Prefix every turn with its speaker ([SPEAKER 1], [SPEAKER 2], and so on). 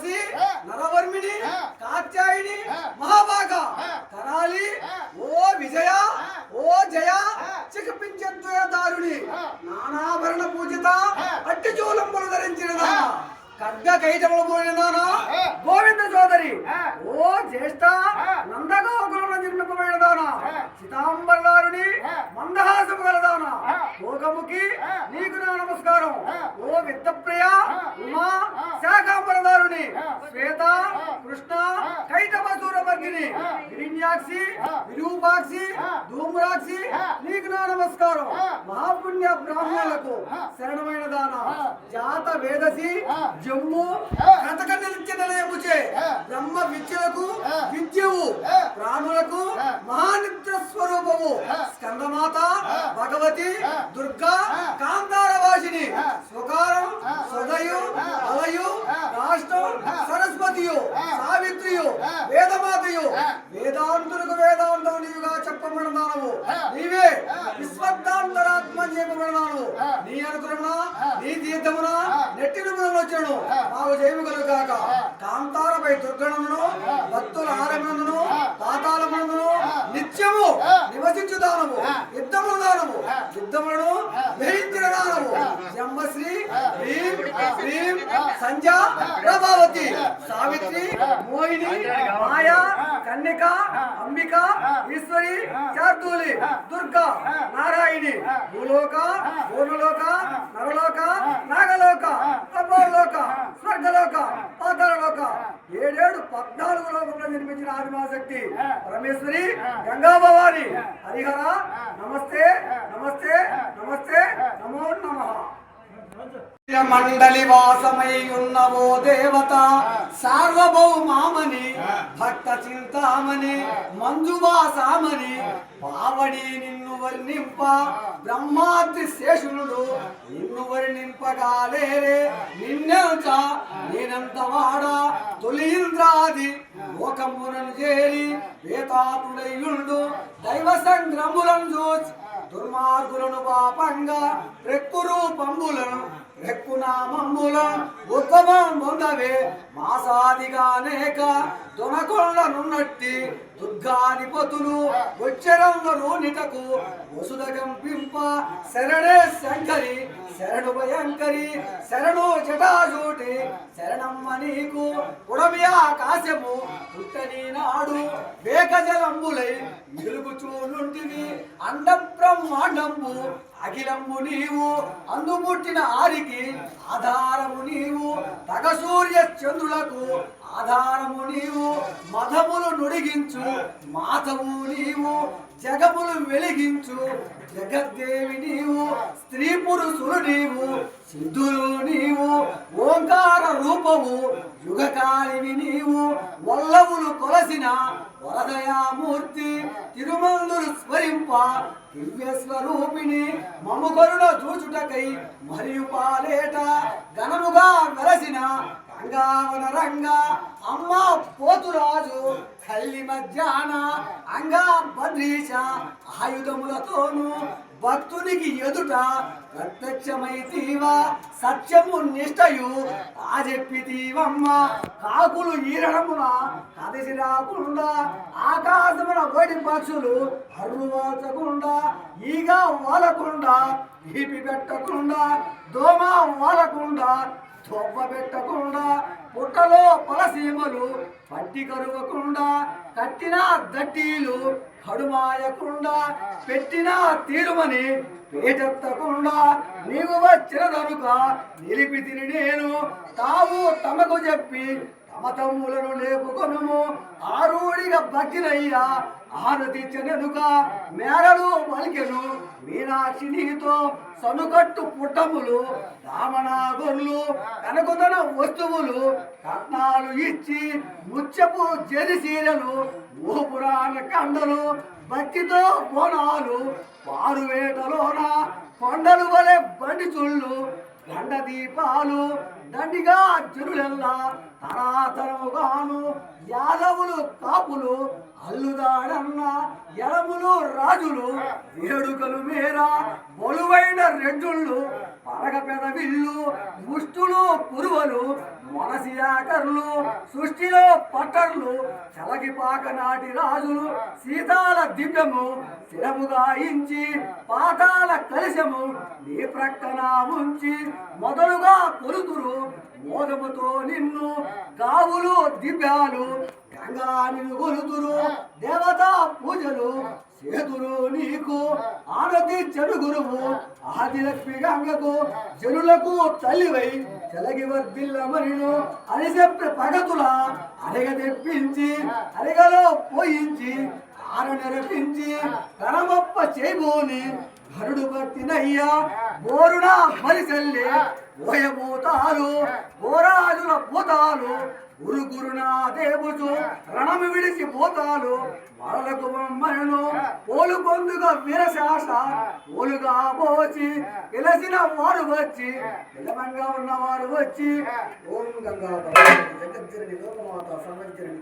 [SPEAKER 1] você? కైటములు పోయినానా. Govinda సోదరి. ఓ జ్యేష్ఠ. నందగోకులంలో జన్మింపబడినదానా
[SPEAKER 2] ఆ.
[SPEAKER 1] చితాంబరదారుని
[SPEAKER 2] ఆ.
[SPEAKER 1] మందహాసము గలదానా
[SPEAKER 2] ఆ.
[SPEAKER 1] నీకు నా నమస్కారం. ఓ విత్తప్రియ. ఉమా. శాకాంబరదారుని. శ్వేత. కృష్ణ
[SPEAKER 2] ఆ.
[SPEAKER 1] కైటమసూరవర్గిని
[SPEAKER 2] ఆ.
[SPEAKER 1] విరూపాక్షి. ధూమ్రాక్షి. నీకు నా నమస్కారం. మహాపుణ్య బ్రాహ్మణులకు. శరణమైన దాన. జాత వేదసి. జమ్ము. కథక నిలిచిన నిలయముచే
[SPEAKER 2] ఆ.
[SPEAKER 1] బ్రహ్మ విద్యలకు. విద్యవు. ప్రాణులకు
[SPEAKER 2] ఆ.
[SPEAKER 1] మహానిత్య స్వరూపము. స్కందమాత. భగవతి. దుర్గా
[SPEAKER 2] ఆ.
[SPEAKER 1] కాంతార వాసిని
[SPEAKER 2] ఆ.
[SPEAKER 1] స్వకారం. సదయు. అలయు
[SPEAKER 2] ఆ.
[SPEAKER 1] రాష్ట్రం. సరస్వతియు. సావిత్రియు. వేదమాతయు
[SPEAKER 2] ఆ.
[SPEAKER 1] వేదాంతులకు వేదాంతం నీవుగా చెప్పబడినావు
[SPEAKER 2] ఆ.
[SPEAKER 1] నీవే
[SPEAKER 2] ఆ.
[SPEAKER 1] విశ్వద్దాంతరాత్మ చెప్పబడినావు
[SPEAKER 2] ఆ.
[SPEAKER 1] నీ అనుగ్రహమున
[SPEAKER 2] ఆ.
[SPEAKER 1] నీ తీర్థమున. నెట్టి నువ్వు వచ్చాను. మాకు జయము కాక. కాంతారపై దుర్గణమును. భక్తుల ఆరమునందును
[SPEAKER 2] ఆ.
[SPEAKER 1] పాతాళమునందును
[SPEAKER 2] ఆ.
[SPEAKER 1] నిత్యము. నివసించు దానము
[SPEAKER 2] ఆ.
[SPEAKER 1] యుద్ధము దానము. యుద్ధములను. ధరించిన దానము. జంబశ్రీ. భీం
[SPEAKER 2] ఆ.
[SPEAKER 1] సంజ. ప్రభావతి. సావిత్రి. మోహిని. మాయా. కన్నిక. అంబిక. ఈశ్వరి. చార్దూలి. దుర్గా. నారాయణి
[SPEAKER 2] ఆ.
[SPEAKER 1] భూలోక
[SPEAKER 2] ఆ.
[SPEAKER 1] నరలోక. నాగలోక
[SPEAKER 2] ఆ.
[SPEAKER 1] స్వర్గలోక. పాతాళలోక
[SPEAKER 2] ఆ.
[SPEAKER 1] ఏడేడు పద్నాలుగు లోకంలో నిర్మించిన ఆదిమాశక్తి. పరమేశ్వరి. గంగా భవాని. హరిహర. నమస్తే. నమస్తే. నమస్తే. నమో నమః మండలి వాసమై ఉన్నవో దేవత సార్వభౌమామని భక్త చింతామణి మంజువాసామని పావడి నిన్ను వర్ణింప బ్రహ్మాద్రి శేషునుడు నిన్ను వర్ణింపగాలేరే నిన్నెంత నేనంత వాడా తొలింద్రాది లోకమునను చేరి వేతాతుడయ్యుండు దైవ సంగ్రములను చూచి దుర్మార్గులను పాపంగా రెక్కు రూపంబులను రెక్కునామమ్ముల నామముల ఉద్భవం పొందవే మాసాదిగానేక దుర్గాని దుర్గాధిపతులు వచ్చరంగరు నిటకు వసుదగంపింప శరణే శంకరి శరణు భయంకరి శరణు జటాజూటి శరణ నీకు ఉడమి ఆకాశము పుట్టని నాడు వేకజలంబులై వెలుగు చూడుంటివి అండ బ్రహ్మాండంబు అఖిలంబు నీవు. అందుబుట్టిన ఆరికి ఆధారము నీవు. తగ సూర్య చంద్రులకు ఆధారము నీవు. మధములు నుడిగించు మాతము నీవు. జగములు వెలిగించు. జగద్దేవి నీవు స్త్రీ పురుషులు నీవు సిద్ధులు నీవు ఓంకార రూపము యుగకాలివి నీవు వల్లవులు కొలసిన వరదయామూర్తి తిరుమందులు స్మరింప దివ్య స్వరూపిణి కరుణ చూచుటకై మరియు పాలేట ఘనముగా వెలసిన గంగావన రంగ అమ్మ పోతురాజు కల్లి మధ్యాహ్న అంగా భద్రీశ ఆయుధములతోను భక్తునికి ఎదుట ప్రత్యక్షమైతీవా సత్యము నిష్టయు ఆజెప్పితీవమ్మ కాకులు ఈరడమున కదిసి రాకుండా ఆకాశమున వడి పక్షులు అరువాల్చకుండా ఈగ వాలకుండా ఈపి పెట్టకుండా దోమ వాలకుండా దొబ్బ పెట్టకుండా పుట్టలో పలసీమలు పట్టి కరువకుండా కట్టిన దట్టీలు కడుమాయకుండా పెట్టిన తీరుమని పేటెత్తకుండా నీవు వచ్చిన దనుక నిలిపి తిని నేను తాము తమకు చెప్పి తమ తమ్ములను లేపుకొనుము. ఆరుడిగా భక్తినయ్యా ఆనతిచ్చనెనుక మేరలు పలికెను. మీనాక్షి నీతో సనుకట్టు పుట్టములు రామనాగుర్లు కనకుదన వస్తువులు కట్నాలు ఇచ్చి ముచ్చపు జరిసీరలు భూపురాణ కండలు భక్తితో బోనాలు పారువేటలోన కొండలు వలె బండి చుళ్ళు దండ దీపాలు దండిగా అర్జునులెల్లా తరాతరముగాను యాదవులు కాపులు అల్లుదాడన్న ఎలములు రాజులు వేడుకలు మేర బొలువైన రెడ్డుళ్ళు పరగ పెదవిళ్ళు ముష్టులు పురువలు మొనసి ఆకర్లు సృష్టిలో పట్టర్లు చలగిపాక నాటి రాజులు సీతాల దివ్యము శిరముగా ఇంచి పాతాల కలశము నీ ప్రక్కన ఉంచి మొదలుగా కొలుతురు మోదముతో నిన్ను గావులు దివ్యాలు గంగా నిన్ను కొలుతురు దేవతా పూజలు చేతురు నీకు ఆనతి చెడు గురువు ఆదిలక్ష్మి గంగకు జనులకు తల్లివై చెలగి వర్దిల్లమనిను అని చెప్పి పగతుల అరగ తెప్పించి అరగలో పోయించి ఆర నెరపించి కరమప్ప చేయబోని హరుడు భక్తినయ్యా బోరున మరిసల్లి పోయబోతాలు పోరాజుల పోతాలు ఉరుగురునా దేవుచు రణము విడిచి పోతాలు. మరలకు బొమ్మను పోలు పొందుగా విరశాస. పోలుగా పోచి పిలసిన వారు వచ్చి పిలవంగా ఉన్నవారు వచ్చి ఓం గంగా జగజ్జరణి లోకమాత సంవత్సరణి